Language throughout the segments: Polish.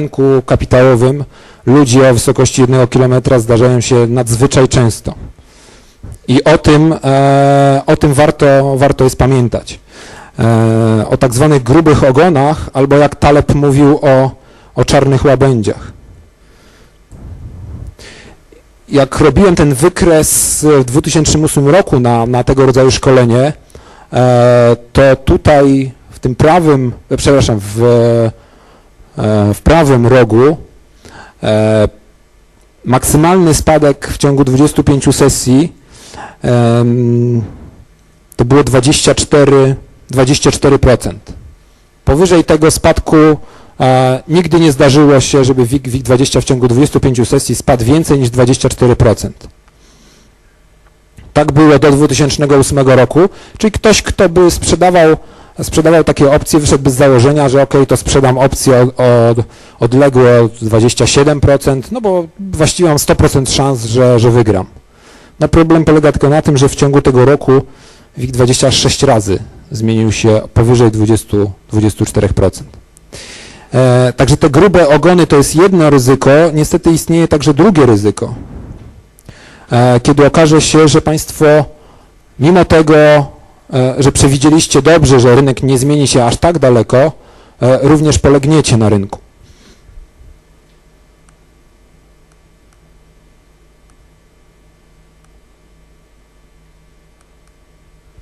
rynku kapitałowym ludzi o wysokości jednego kilometra zdarzają się nadzwyczaj często. I o tym, e, o tym warto, warto jest pamiętać. E, o tak zwanych grubych ogonach, albo jak Taleb mówił o, o czarnych łabędziach. Jak robiłem ten wykres w 2008 roku na, na tego rodzaju szkolenie, e, to tutaj w tym prawym, przepraszam, w, w prawym rogu e, maksymalny spadek w ciągu 25 sesji to było 24, 24%. Powyżej tego spadku e, nigdy nie zdarzyło się, żeby WIG, WIG20 w ciągu 25 sesji spadł więcej niż 24%. Tak było do 2008 roku, czyli ktoś, kto by sprzedawał, sprzedawał takie opcje, wyszedłby z założenia, że ok, to sprzedam opcję od, od, odległe 27%, no bo właściwie mam 100% szans, że, że wygram. No problem polega tylko na tym, że w ciągu tego roku WIG20 6 razy zmienił się powyżej 20, 24%. E, także te grube ogony to jest jedno ryzyko, niestety istnieje także drugie ryzyko. E, kiedy okaże się, że Państwo mimo tego, że przewidzieliście dobrze, że rynek nie zmieni się aż tak daleko, e, również polegniecie na rynku.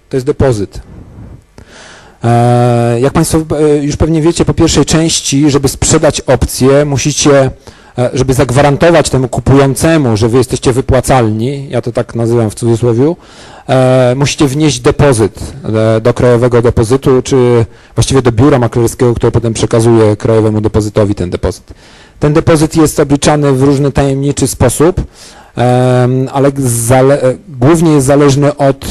to jest depozyt. E, jak Państwo e, już pewnie wiecie, po pierwszej części, żeby sprzedać opcję, musicie, e, żeby zagwarantować temu kupującemu, że Wy jesteście wypłacalni, ja to tak nazywam w cudzysłowie, musicie wnieść depozyt do krajowego depozytu, czy właściwie do biura maklerskiego, które potem przekazuje krajowemu depozytowi ten depozyt. Ten depozyt jest obliczany w różny tajemniczy sposób, ale głównie jest zależny od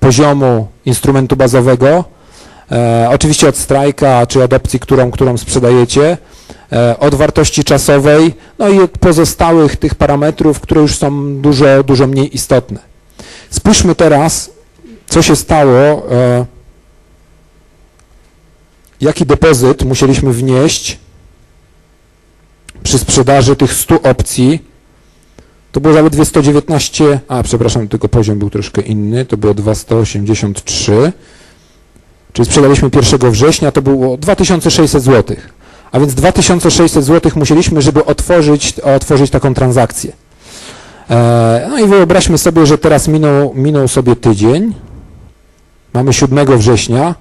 poziomu instrumentu bazowego, e, oczywiście od strajka, czy od opcji, którą, którą sprzedajecie, e, od wartości czasowej, no i od pozostałych tych parametrów, które już są dużo, dużo mniej istotne. Spójrzmy teraz, co się stało, e, jaki depozyt musieliśmy wnieść przy sprzedaży tych 100 opcji to było zaledwie 119, a przepraszam, tylko poziom był troszkę inny, to było 2183, czyli sprzedaliśmy 1 września, to było 2600 zł. A więc 2600 zł musieliśmy, żeby otworzyć, otworzyć taką transakcję. E, no i wyobraźmy sobie, że teraz minął, minął sobie tydzień, mamy 7 września,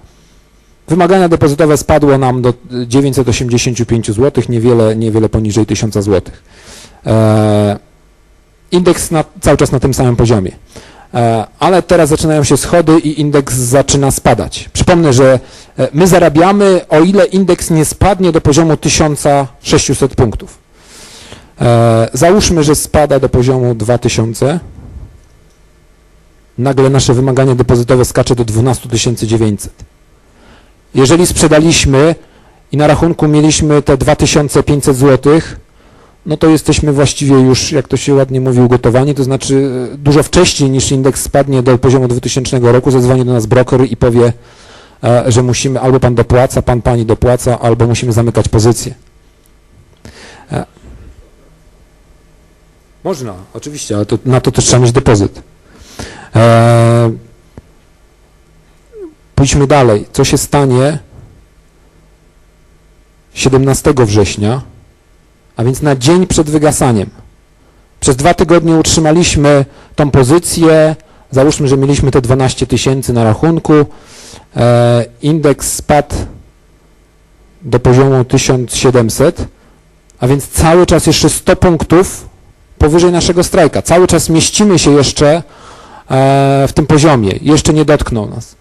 wymagania depozytowe spadło nam do 985 zł, niewiele, niewiele poniżej 1000 zł indeks na, cały czas na tym samym poziomie. E, ale teraz zaczynają się schody i indeks zaczyna spadać. Przypomnę, że e, my zarabiamy, o ile indeks nie spadnie do poziomu 1600 punktów. E, załóżmy, że spada do poziomu 2000. Nagle nasze wymaganie depozytowe skacze do 12 900. Jeżeli sprzedaliśmy i na rachunku mieliśmy te 2500 złotych, no to jesteśmy właściwie już, jak to się ładnie mówi, ugotowani, to znaczy e, dużo wcześniej niż indeks spadnie do poziomu 2000 roku, zadzwoni do nas broker i powie, e, że musimy, albo pan dopłaca, pan pani dopłaca, albo musimy zamykać pozycję. E, można, oczywiście, ale to, na to też trzeba mieć depozyt. pójdźmy dalej. Co się stanie 17 września? A więc na dzień przed wygasaniem. Przez dwa tygodnie utrzymaliśmy tą pozycję, załóżmy, że mieliśmy te 12 tysięcy na rachunku, e, indeks spadł do poziomu 1700, a więc cały czas jeszcze 100 punktów powyżej naszego strajka. Cały czas mieścimy się jeszcze e, w tym poziomie, jeszcze nie dotknął nas.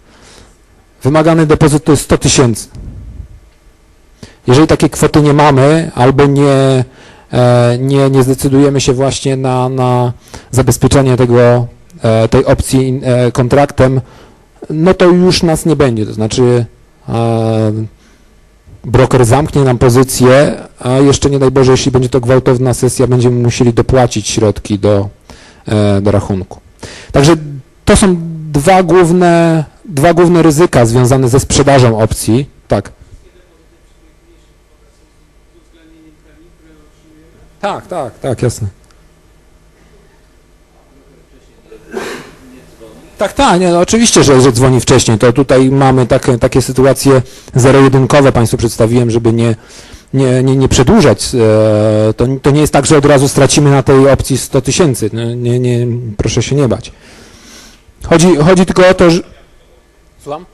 Wymagany depozyt to jest 100 tysięcy. Jeżeli takiej kwoty nie mamy albo nie, e, nie, nie zdecydujemy się właśnie na, na zabezpieczenie tego, e, tej opcji e, kontraktem, no to już nas nie będzie. To znaczy broker zamknie nam pozycję, a jeszcze nie daj Boże, jeśli będzie to gwałtowna sesja, będziemy musieli dopłacić środki do, do rachunku. Także to są dwa główne, dwa główne ryzyka związane ze sprzedażą opcji. Tak. Tak, tak, tak, jasne. Tak, tak, nie, no oczywiście, że, że dzwoni wcześniej. To tutaj mamy takie, takie sytuacje zero-jedynkowe Państwu przedstawiłem, żeby nie, nie, nie, nie przedłużać. E, to, to nie jest tak, że od razu stracimy na tej opcji 100 tysięcy. No, Nie, nie, proszę się nie bać. Chodzi, chodzi tylko o to, że... Słucham?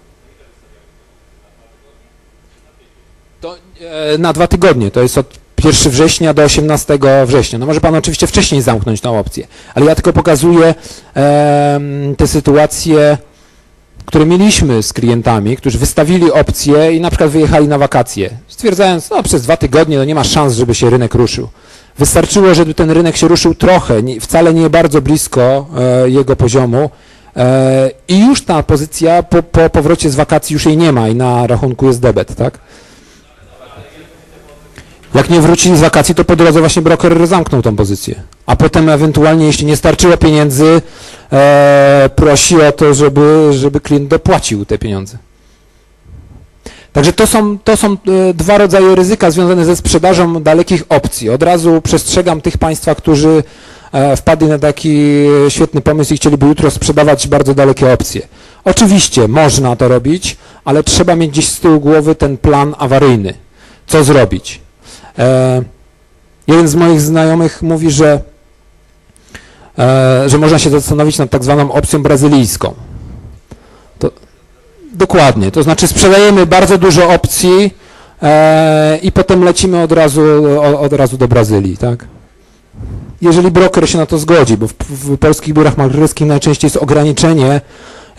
To, e, na dwa tygodnie, to jest od 1 września do 18 września. No może Pan oczywiście wcześniej zamknąć tą opcję, ale ja tylko pokazuję em, te sytuacje, które mieliśmy z klientami, którzy wystawili opcję i na przykład wyjechali na wakacje, stwierdzając, no przez dwa tygodnie no nie ma szans, żeby się rynek ruszył. Wystarczyło, żeby ten rynek się ruszył trochę, nie, wcale nie bardzo blisko e, jego poziomu e, i już ta pozycja po, po powrocie z wakacji już jej nie ma i na rachunku jest debet, tak? Jak nie wrócili z wakacji, to po drodze właśnie broker zamknął tą pozycję. A potem ewentualnie, jeśli nie starczyło pieniędzy, e, prosi o to, żeby, żeby klient dopłacił te pieniądze. Także to są, to są e, dwa rodzaje ryzyka związane ze sprzedażą dalekich opcji. Od razu przestrzegam tych Państwa, którzy e, wpadli na taki świetny pomysł i chcieliby jutro sprzedawać bardzo dalekie opcje. Oczywiście można to robić, ale trzeba mieć gdzieś z tyłu głowy ten plan awaryjny. Co zrobić? E, jeden z moich znajomych mówi, że, e, że można się zastanowić nad tak zwaną opcją brazylijską. To, dokładnie, to znaczy sprzedajemy bardzo dużo opcji e, i potem lecimy od razu, o, od razu do Brazylii, tak? Jeżeli broker się na to zgodzi, bo w, w polskich biurach maklerskich najczęściej jest ograniczenie,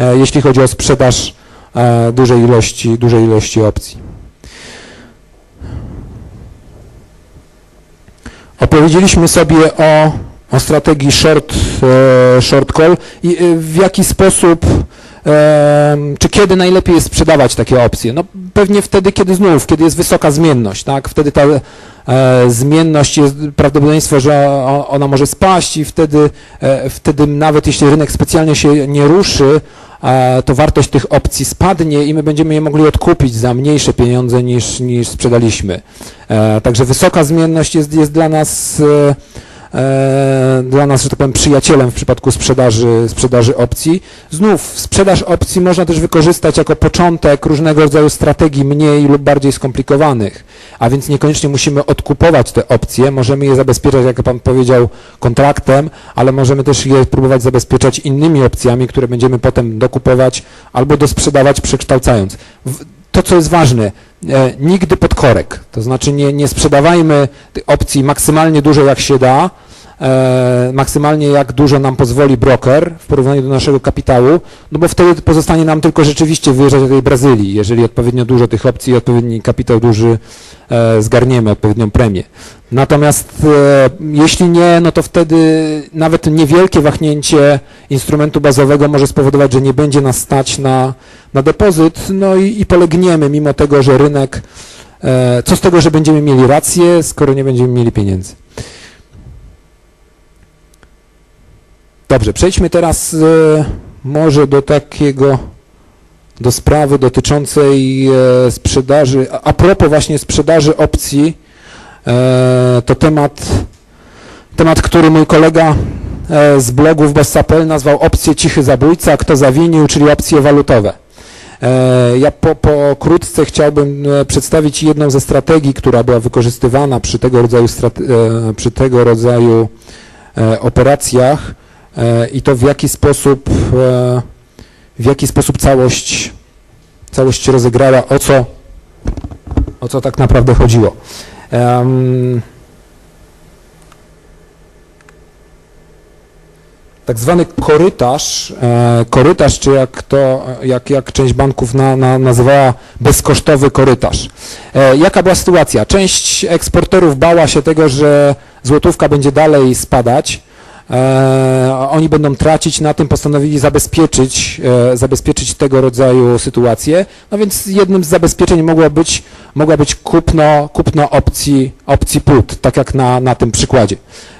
e, jeśli chodzi o sprzedaż e, dużej ilości, dużej ilości opcji. Opowiedzieliśmy sobie o, o strategii short, e, short call i e, w jaki sposób, czy kiedy najlepiej jest sprzedawać takie opcje. No pewnie wtedy, kiedy znów, kiedy jest wysoka zmienność, tak? Wtedy ta e, zmienność jest prawdopodobieństwo, że ona może spaść i wtedy, wtedy nawet jeśli rynek specjalnie się nie ruszy, to wartość tych opcji spadnie i my będziemy je mogli odkupić za mniejsze pieniądze niż, niż sprzedaliśmy. E, Także wysoka zmienność jest, jest dla nas e, dla nas, że tak powiem, przyjacielem w przypadku sprzedaży, sprzedaży opcji. Znów sprzedaż opcji można też wykorzystać jako początek różnego rodzaju strategii mniej lub bardziej skomplikowanych, a więc niekoniecznie musimy odkupować te opcje, możemy je zabezpieczać, jak Pan powiedział, kontraktem, ale możemy też je próbować zabezpieczać innymi opcjami, które będziemy potem dokupować albo dosprzedawać, przekształcając. To, co jest ważne, e, nigdy pod korek, to znaczy nie, nie sprzedawajmy opcji maksymalnie dużo jak się da, e, maksymalnie jak dużo nam pozwoli broker w porównaniu do naszego kapitału, no bo wtedy pozostanie nam tylko rzeczywiście wyjeżdżać do tej Brazylii, jeżeli odpowiednio dużo tych opcji i odpowiedni kapitał duży e, zgarniemy, odpowiednią premię. Natomiast e, jeśli nie, no to wtedy nawet niewielkie wahnięcie instrumentu bazowego może spowodować, że nie będzie nas stać na, na depozyt, no i, i polegniemy mimo tego, że rynek, e, co z tego, że będziemy mieli rację, skoro nie będziemy mieli pieniędzy. Dobrze, przejdźmy teraz e, może do takiego, do sprawy dotyczącej e, sprzedaży, a, propos właśnie sprzedaży opcji, e, to temat, temat, który mój kolega z blogów Bossapel nazwał opcje cichy zabójca, kto zawinił, czyli opcje walutowe. Ja po, pokrótce chciałbym przedstawić jedną ze strategii, która była wykorzystywana przy tego rodzaju, przy tego rodzaju operacjach i to w jaki sposób, e, w jaki sposób całość, całość się rozegrała, o co, o co tak naprawdę chodziło. Tak zwany korytarz, e, korytarz, czy jak to, jak, jak część banków na, na, nazywała bezkosztowy korytarz. E, jaka była sytuacja? Część eksporterów bała się tego, że złotówka będzie dalej spadać, e, oni będą tracić, na tym postanowili zabezpieczyć, e, zabezpieczyć tego rodzaju sytuacje, no więc jednym z zabezpieczeń mogło być, mogła być kupno, kupno opcji, opcji put, tak jak na, na tym przykładzie.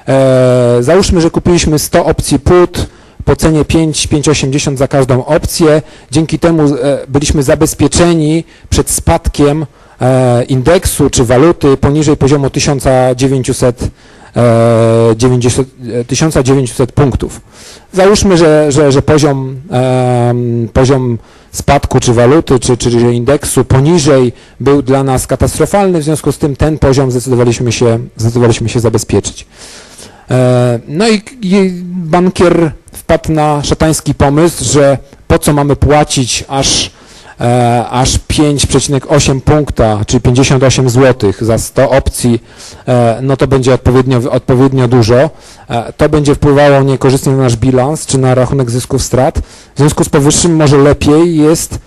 E, załóżmy, że kupiliśmy 100 opcji put po cenie 5, 5,80 za każdą opcję. Dzięki temu e, byliśmy zabezpieczeni przed spadkiem e, indeksu czy waluty poniżej poziomu 1900 e, 90, e, 1900 punktów. Załóżmy, że, że, że poziom, poziom spadku czy waluty, czy, czy czy indeksu poniżej był dla nas katastrofalny, w związku z tym ten poziom zdecydowaliśmy się, zdecydowaliśmy się zabezpieczyć. E, No i bankier wpadł na szatański pomysł, że po co mamy płacić aż, e, aż 5,8 punkta, czyli 58 zł za 100 opcji, e, no to będzie odpowiednio, odpowiednio dużo. E, To będzie wpływało niekorzystnie na nasz bilans czy na rachunek zysków strat. W związku z powyższym może lepiej jest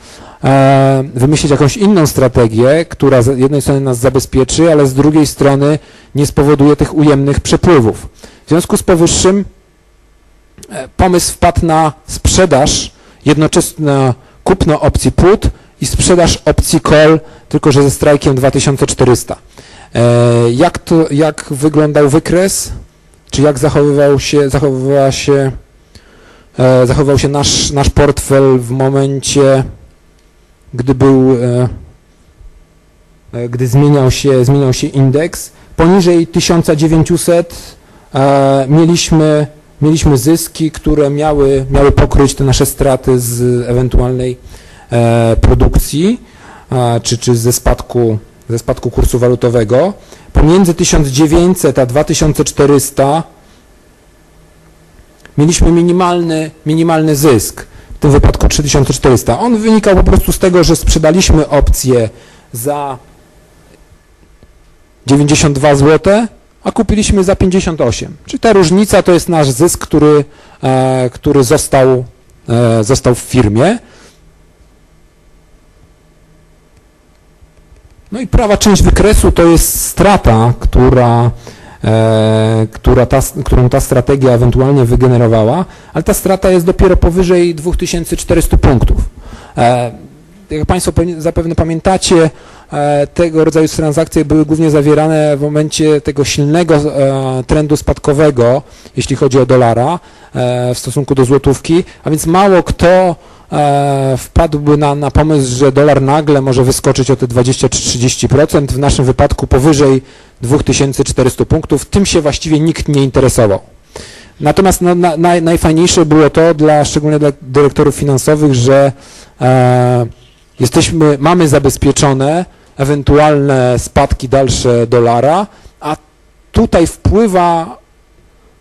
e, wymyślić jakąś inną strategię, która z jednej strony nas zabezpieczy, ale z drugiej strony nie spowoduje tych ujemnych przepływów. W związku z powyższym e, pomysł wpadł na sprzedaż, jednoczesne kupno opcji put i sprzedaż opcji call, tylko że ze strajkiem 2400. E, Jak, to, jak wyglądał wykres? Czy jak zachowywał się, zachowywała się, e, zachowywał się nasz, nasz portfel w momencie, gdy był, e, gdy zmieniał się, zmieniał się indeks? Poniżej 1900 e, mieliśmy, mieliśmy zyski, które miały, miały pokryć te nasze straty z ewentualnej e, produkcji, e, czy, czy ze spadku, ze spadku kursu walutowego. Pomiędzy 1900 a 2400 mieliśmy minimalny, minimalny zysk, w tym wypadku 3400. On wynikał po prostu z tego, że sprzedaliśmy opcję za 92 zł, a kupiliśmy za 58. Czyli ta różnica to jest nasz zysk, który, e, który został, e, został w firmie. No i prawa część wykresu to jest strata, która, e, która ta, którą ta strategia ewentualnie wygenerowała, ale ta strata jest dopiero powyżej 2400 punktów. E, jak Państwo zapewne pamiętacie, tego rodzaju transakcje były głównie zawierane w momencie tego silnego e, trendu spadkowego, jeśli chodzi o dolara e, w stosunku do złotówki, a więc mało kto e, wpadłby na, na pomysł, że dolar nagle może wyskoczyć o te 20 czy 30%, w naszym wypadku powyżej 2400 punktów, tym się właściwie nikt nie interesował. Natomiast no, na, naj, najfajniejsze było to, dla, szczególnie dla dyrektorów finansowych, że e, jesteśmy, mamy zabezpieczone ewentualne spadki dalsze dolara, a tutaj wpływa,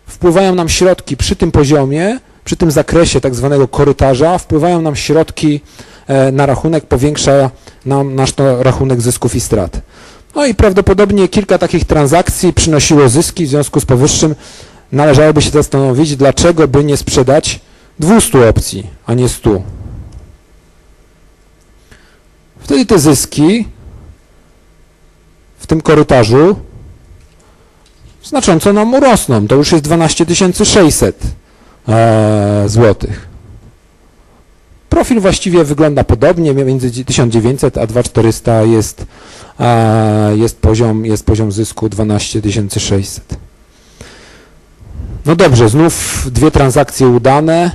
wpływają nam środki przy tym poziomie, przy tym zakresie tak zwanego korytarza, wpływają nam środki e, na rachunek, powiększa nam nasz rachunek zysków i strat. No i prawdopodobnie kilka takich transakcji przynosiło zyski, w związku z powyższym należałoby się zastanowić, dlaczego by nie sprzedać 200 opcji, a nie 100. Wtedy te zyski tym korytarzu znacząco nam urosną. To już jest 12 600 e, złotych. Profil właściwie wygląda podobnie, między 1900 a 2400 jest, e, jest, poziom, jest poziom zysku 12 600. No dobrze, znów dwie transakcje udane.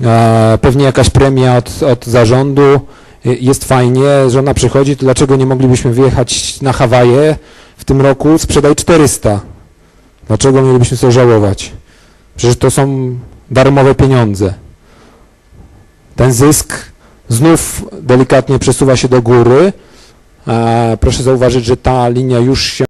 E, pewnie jakaś premia od, od zarządu. Jest fajnie, żona przychodzi, to dlaczego nie moglibyśmy wyjechać na Hawaje w tym roku? Sprzedaj 400. Dlaczego mielibyśmy sobie żałować? Przecież to są darmowe pieniądze. Ten zysk znów delikatnie przesuwa się do góry. E, Proszę zauważyć, że ta linia już się